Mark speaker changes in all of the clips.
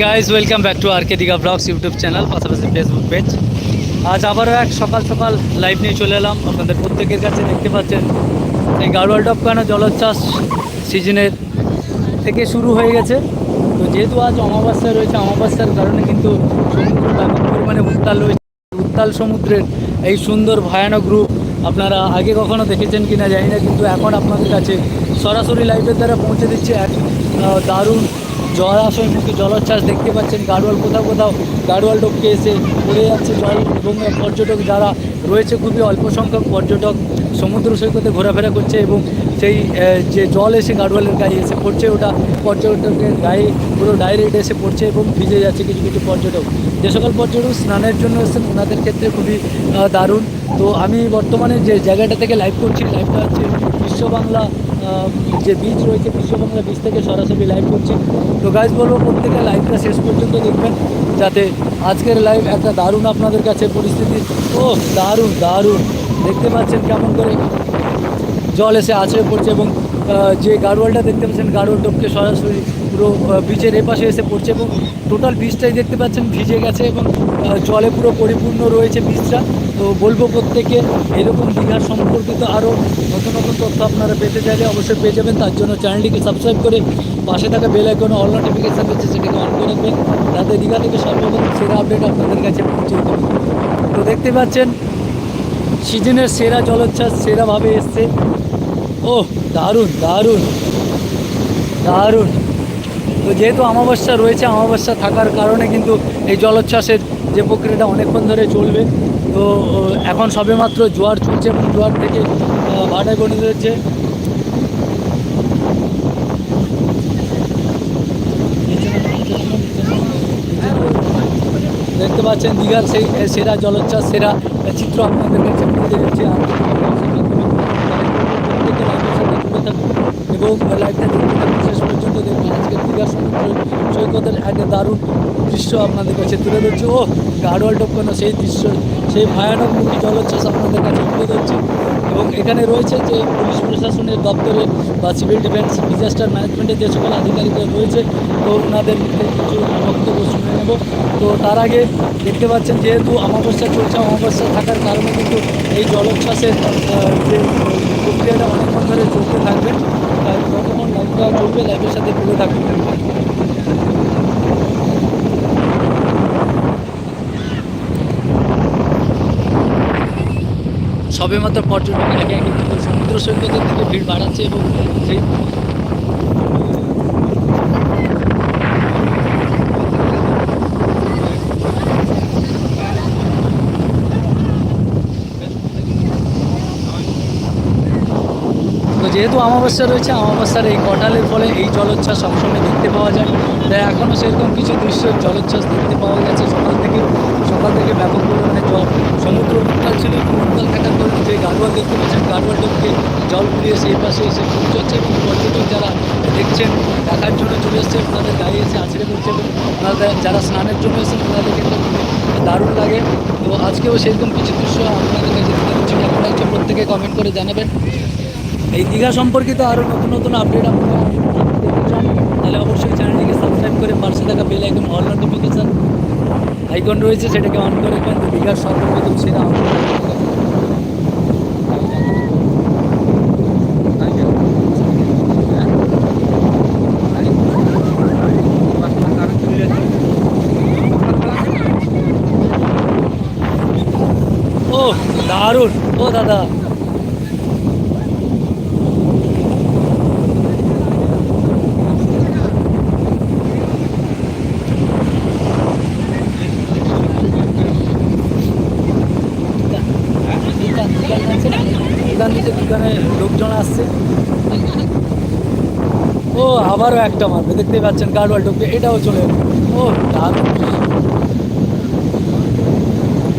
Speaker 1: Guys welcome back to R K Digha vlogs YouTube channel পাশাপাশি Facebook page আজ আবারও এক সকাল সকাল লাইভ নিয়ে চলে এলাম। আপনাদের প্রত্যেকের কাছে দেখতে পাচ্ছেন এই গাড়োয়াল টপ কেন জলোচ্ছ্বাস সিজনের থেকে শুরু হয়ে গেছে। তো যেহেতু আজ অমাবস্যা রয়েছে, অমাবস্যার কারণে কিন্তু সমুদ্র ব্যাপক পরিমাণে উত্তাল রয়েছে উত্তাল সমুদ্রের এই সুন্দর ভয়ানক রূপ আপনারা আগে কখনো দেখেছেন কিনা জানি না, কিন্তু এখন আপনাদের কাছে সরাসরি লাইভের দ্বারা পৌঁছে দিচ্ছে এক দারুণ জলাশয়মুখী জলোচ্ছ্বাস দেখতে পাচ্ছেন গাড়োয়াল কোথাও কোথাও। গাড়োয়াল ডোবকে এসে পড়ে যাচ্ছে জল এবং পর্যটক যারা রয়েছে খুবই অল্প সংখ্যক পর্যটক সমুদ্র সৈকতে ঘোরাফেরা করছে এবং সেই যে জল এসে গাড়োয়ালের গায়ে এসে পড়ছে, ওটা পর্যটকের গায়ে পুরো ডাইরেক্ট এসে পড়ছে এবং ভিজে যাচ্ছে কিছু কিছু পর্যটক। যে সকল পর্যটক স্নানের জন্য এসেছেন, ওনাদের ক্ষেত্রে খুবই দারুণ। তো আমি বর্তমানে যে জায়গাটা থেকে লাইভ করছি লাইভটা হচ্ছে বিশ্ব বাংলা যে বীজ রয়েছে বিশ্ববঙ্গলা বীজ থেকে সরাসরি লাইভ করছি। তো গাইজ বলব প্রত্যেকে লাইভটা শেষ পর্যন্ত দেখবেন, যাতে আজকের লাইভ একটা দারুণ আপনাদের কাছে পরিস্থিতি। ও, দারুণ দারুণ। দেখতে পাচ্ছেন কেমন করে জল এসে আছড়ে পড়ছে এবং যে গাড়োয়ালটা দেখতে পাচ্ছেন গাড়োয়াল টোপকে সরাসরি পুরো বিচের এপাশে এসে পড়ছে এবং টোটাল বিচটাই দেখতে পাচ্ছেন, ভিজে গেছে এবং জলে পুরো পরিপূর্ণ রয়েছে বিচটা তো বলব প্রত্যেকে, এরকম দীঘার সম্পর্কিত আরও নতুন নতুন তথ্য আপনারা পেতে চাইলে অবশ্যই পেয়ে যাবেন। তার জন্য চ্যানেলটিকে সাবস্ক্রাইব করে পাশে থাকা বেল আইকনে অল নোটিফিকেশান দিচ্ছে সেটাকে অন করে রাখবেন। যাতে দীঘা থেকে সর্বপ্রথম সেরা আপডেট আপনাদের কাছে পৌঁছে দিতে তো দেখতে পাচ্ছেন, সিজনের সেরা জলোচ্ছ্বাস সেরাভাবে এসছে। ও দারুণ দারুণ দারুণ। তো যেহেতু অমাবস্যা রয়েছে, অমাবস্যা থাকার কারণে কিন্তু এই জলোচ্ছ্বাসের যে প্রক্রিয়াটা অনেকক্ষণ ধরে চলবে। তো এখন সবেমাত্র জোয়ার চলছে এবং জোয়ার থেকে ভাটায় পরিণত হচ্ছে। দেখতে পাচ্ছেন দীঘার সেই সেরা জলোচ্ছ্বাস, সেরা চিত্র আপনাদের কাছে তুলে দিচ্ছি এবং লাইভটা দেখতে থাকুন পর্যন্ত দেখবেন আজকে দীঘার সমুদ্র সৈকতের একটা দারুণ দৃশ্য আপনাদের কাছে তুলে ধরছি। ও গাড়োয়াল টপকানো সেই দৃশ্য, সেই ভয়ানক মুখী জলোচ্ছ্বাস আপনাদের কাছে তুলে ধরছি। এবং এখানে রয়েছে যে পুলিশ প্রশাসনের দপ্তরে বা সিভিল ডিফেন্স ডিজাস্টার ম্যানেজমেন্টের যে সকল আধিকারিকরা রয়েছে, তো ওনাদের কিছু বক্তব্য শুনে নেব। তো তার আগে দেখতে পাচ্ছেন যেহেতু অমাবস্যা চলছে, অমাবস্যা থাকার কারণে কিন্তু এই জলোচ্ছ্বাসের যে প্রক্রিয়াটা অনেকক্ষণ ধরে চলতে থাকবে। তাই যতক্ষণ লাইভটা চলবে লাইভের সাথে তুলে থাকবে। সবেমাত্র পর্যটক একে কিন্তু সমুদ্র সৈকতের দিকে ভিড় বাড়াচ্ছে এবং সেই যেহেতু অমাবস্যা রয়েছে, অমাবস্যার এই কটালের ফলে এই জলোচ্ছ্বাস সবসময় দেখতে পাওয়া যায়। তাই এখনও সেরকম কিছু দৃশ্য জলোচ্ছ্বাস দেখতে পাওয়া গেছে। সকাল থেকে সকাল থেকে ব্যাপক পরিমাণে জল সমুদ্র উত্তাল ছিল এবং উত্তাল থাকার কারণে যে গাড়োয়াল দেখতে পাচ্ছেন গাড়োয়ালটাকে জল ঘুরিয়ে সেই পাশে এসে পৌঁছচ্ছে এবং পর্যটক যারা দেখছেন, দেখার জন্য চলে এসছে ওনাদের গায়ে এসে আছড়ে পড়ছে এবং ওনাদের যারা স্নানের জন্য এসেছেন ওনাদের কিন্তু দারুণ লাগে। তো আজকেও সেরকম কিছু দৃশ্য আপনাদের কাছে তুলে ধরছি কেমন লাগছে প্রত্যেকে কমেন্ট করে জানাবেন। এই দীঘা সম্পর্কিত আরও নতুন নতুন আপডেট আপনারা দেখতে তাহলে অবশ্যই চ্যানেলটিকে সাবস্ক্রাইব করে পাশে থাকা bell icon all notification icon রয়েছে, সেটাকে অন করে দীঘার সর্বপ্রথম সেরা আপডেট দারুণ। ও দাদা। দোকান লোকজন আসছে। ও, আবারও একটা মারবে। দেখতেই পাচ্ছেন গার্ডওয়াল ঢুকবে এটাও চলে। ও, দারুণ।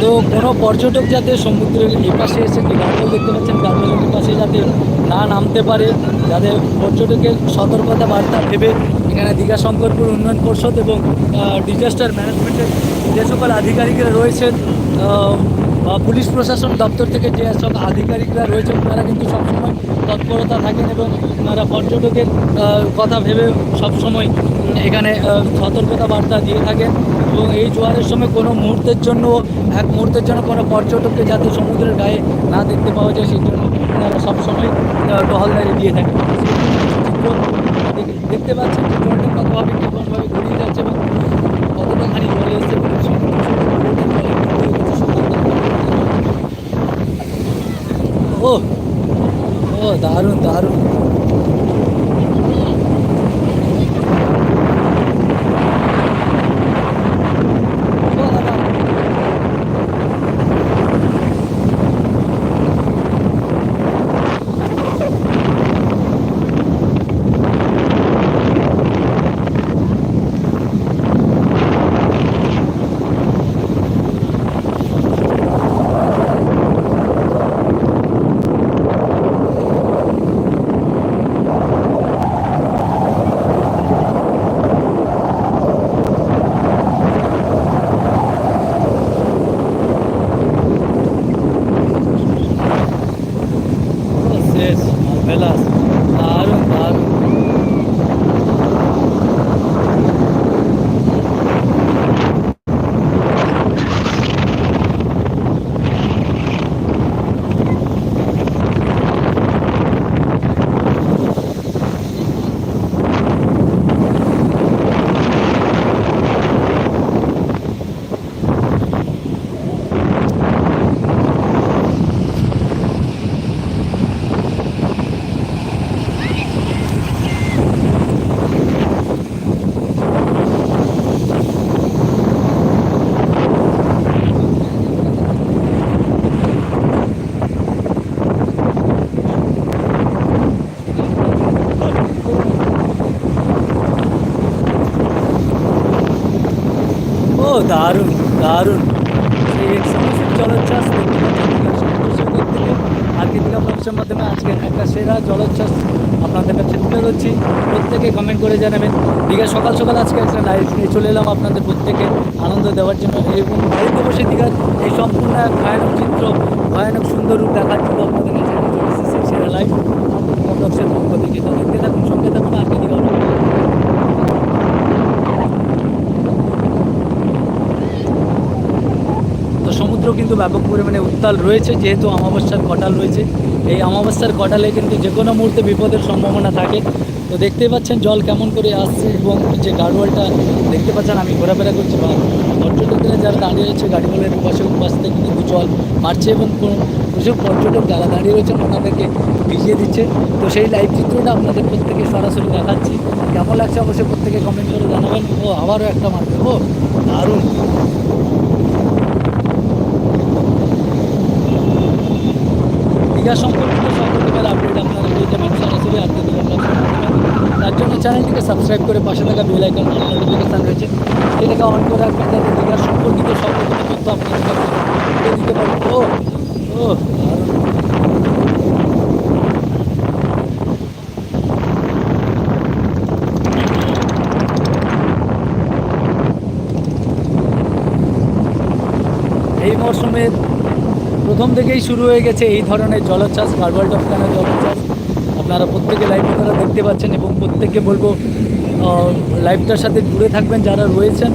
Speaker 1: তো কোনো পর্যটক যাতে সমুদ্রের এপাশে এসে যে গার্ডওয়াল দেখতে পাচ্ছেন গার্ডওয়ালের এপাশে যাতে না নামতে পারে, যাতে পর্যটকের সতর্কতা বার্তা ভেবে এখানে দীঘা শঙ্করপুর উন্নয়ন পর্ষদ এবং ডিজাস্টার ম্যানেজমেন্টের যে সকল আধিকারিকরা রয়েছেন পুলিশ প্রশাসন দপ্তর থেকে যে সব আধিকারিকরা রয়েছেন তারা কিন্তু সবসময় তৎপরতা থাকেন এবং তারা পর্যটকের কথা ভেবে সবসময় এখানে সতর্কতা বার্তা দিয়ে থাকেন। এবং এই জোয়ারের সময় কোনো মুহূর্তের জন্য, এক মুহূর্তের জন্য কোনো পর্যটককে যাতে সমুদ্রের গায়ে না দেখতে পাওয়া যায়, সেই জন্য তারা সবসময় টহলদারি দিয়ে থাকেন। দেখতে পাচ্ছেন দারুণ দারুণ। সেই এক্সক্লুসিভ জলোচ্ছ্বাস দেখতে পাচ্ছেন দীঘার সমুদ্র সৈকত থেকে আর কৃতিকা মাধ্যমে আজকে একটা সেরা জলোচ্ছ্বাস আপনাদের কাছে তুলে ধরছি। প্রত্যেকে কমেন্ট করে জানাবেন। দীঘা সকাল সকাল আজকে একটা লাইভ নিয়ে চলে এলাম আপনাদের প্রত্যেকে আনন্দ দেওয়ার জন্য। এবং বাড়িতে বসে দীঘার এই সম্পূর্ণ এক ভয়ানক চিত্র, ভয়ানক সুন্দর রূপ দেখার জন্য আপনাদের সেরা লাইভ ব্লগসের পক্ষ থেকে দেখতে থাকুন, সঙ্গে থাকুন আর কৃতিকা vlog। তো সমুদ্র কিন্তু ব্যাপক পরিমাণে উত্তাল রয়েছে, যেহেতু অমাবস্যার কটাল রয়েছে। এই অমাবস্যার কটালে কিন্তু যে কোনো মুহূর্তে বিপদের সম্ভাবনা থাকে। তো দেখতেই পাচ্ছেন জল কেমন করে আসছে এবং যে গাড়োয়ালটা দেখতে পাচ্ছেন, আমি ঘোরাফেরা করছি বা পর্যটকরা যারা দাঁড়িয়ে রয়েছে গাড়িগুলোর পাশে পাশ থেকে কিন্তু জল মারছে এবং কোনো প্রচুর পর্যটক যারা দাঁড়িয়ে রয়েছেন ওনাদেরকে ভিজিয়ে দিচ্ছে। তো সেই লাইভ চিত্রটা আপনাদের প্রত্যেকে সরাসরি দেখাচ্ছি। কেমন লাগছে অবশ্যই প্রত্যেকে কমেন্ট করে জানাবেন। ও, আবারও একটা মারবে। ও, দারুণ। দীঘা সম্পর্কিত সকল প্রকার আপডেট আপনারা পেয়ে যাবেন। সরাসরি আজকে দীঘা তার জন্য চ্যানেলটিকে সাবস্ক্রাইব করে পাশে থাকা বেল আইকন নোটিফিকেশান রয়েছে। সেটাকে অন করে রাখবেন যাতে দীঘার সম্পর্কিত সকল তথ্য আপনাদের দিতে পারেন ও ও এই মরশুমের প্রথম থেকেই শুরু হয়ে গেছে এই ধরনের জলোচ্ছ্বাস গার্বাল টপকানা জলোচ্ছ্বাস আপনারা প্রত্যেকে লাইভ তারা দেখতে পাচ্ছেন এবং প্রত্যেককে বলব লাইভটার সাথে জুড়ে থাকবেন যারা রয়েছেন।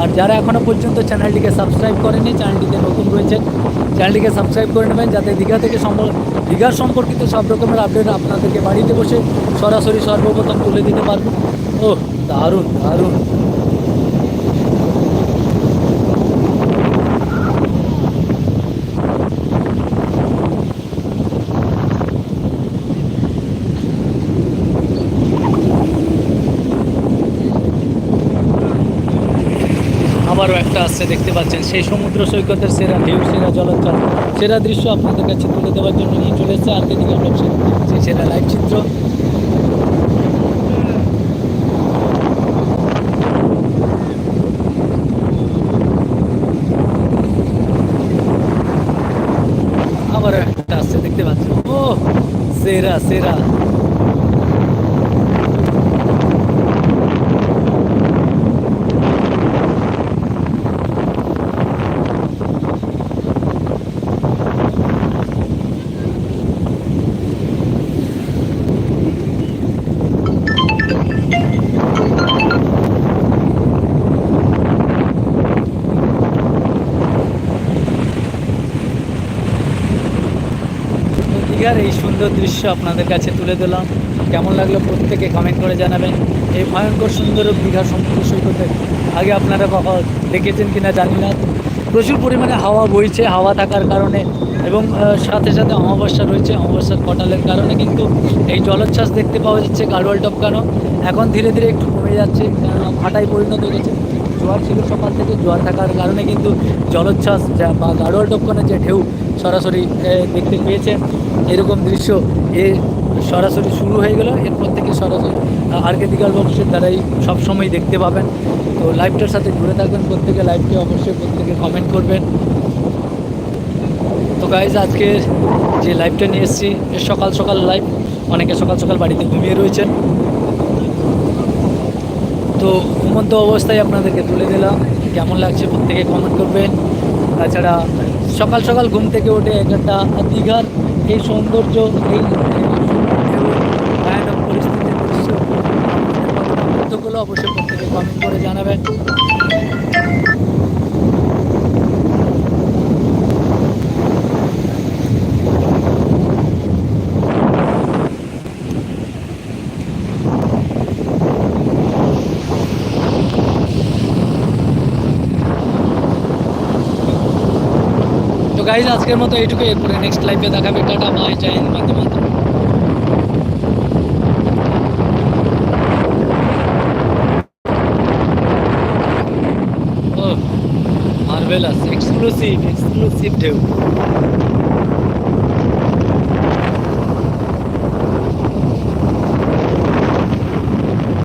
Speaker 1: আর যারা এখনও পর্যন্ত চ্যানেলটিকে সাবস্ক্রাইব করেনি চ্যানেলটিতে নতুন রয়েছেন, চ্যানেলটিকে সাবস্ক্রাইব করে নেবেন যাতে দীঘা থেকে দীঘার সম্পর্কিত সব রকমের আপডেট আপনাদেরকে বাড়িতে বসে সরাসরি সর্বপ্রথম তুলে দিতে পারব। ও দারুণ দারুণ। একটা আসছে দেখতে পাচ্ছেন। সেই সমুদ্র সৈকতের সেরা ঢেউ, সেরা জলোচ্ছ্বাস সেরা দৃশ্য আপনাদের কাছে তুলে দেওয়ার জন্য নিয়ে চলে এসেছে। আর দিকে ব্লগ সেই সেরা লাইভ চিত্র। আবারও একটা আসছে দেখতে পাচ্ছেন। ও, সেরা সেরা। দীঘার এই সুন্দর দৃশ্য আপনাদের কাছে তুলে দিলাম। কেমন লাগল প্রত্যেকে কমেন্ট করে জানাবেন। এই ভয়ঙ্কর সুন্দর দীঘার সমুদ্র সৈকতে আগে আপনারা কখন দেখেছেন কিনা জানি না। প্রচুর পরিমাণে হাওয়া বইছে, হাওয়া থাকার কারণে এবং সাথে সাথে অমাবস্যা রয়েছে। অমাবস্যার কটালের কারণে কিন্তু এই জলোচ্ছ্বাস দেখতে পাওয়া যাচ্ছে গাড়োয়াল টপকানো এখন ধীরে ধীরে একটু কমে যাচ্ছে ভাটায় পরিণত হয়ে গেছে জোয়ার ছিল সকাল থেকে, জোয়ার থাকার কারণে কিন্তু জলোচ্ছ্বাস যা বা গাড়োয়াল টপকানোর যে ঢেউ সরাসরি দেখতে পেয়েছে। এরকম দৃশ্য এ সরাসরি শুরু হয়ে গেল। এরপর থেকে সরাসরি আর্কেটিক্যাল বক্সের দ্বারাই সবসময় দেখতে পাবেন। তো লাইভটার সাথে ঘুরে থাকবেন প্রত্যেকে লাইভকে অবশ্যই প্রত্যেকে কমেন্ট করবেন। তো গাইজ আজকে যে লাইভটা নিয়ে এসেছি সকাল সকাল লাইভ অনেকে সকাল সকাল বাড়িতে ঘুমিয়ে রয়েছেন। তো ঘুমন্ত অবস্থায় আপনাদেরকে তুলে দিলাম। কেমন লাগছে প্রত্যেকে কমেন্ট করবেন। তাছাড়া সকাল সকাল ঘুম থেকে উঠে একটা দীঘার এই সৌন্দর্য, এই ভয়ানক পরিস্থিতির দৃশ্য অবশ্যই প্রত্যেকে কমেন্ট করে জানাবেন। গাইজ আজকের মতো এইটুকু এরপরে নেক্সট লাইফে দেখাবে টাটা বাই জয় হিন্দ বন্ধু বন্ধু এক্সক্লুসিভ এক্সক্লুসিভ ঢেউ।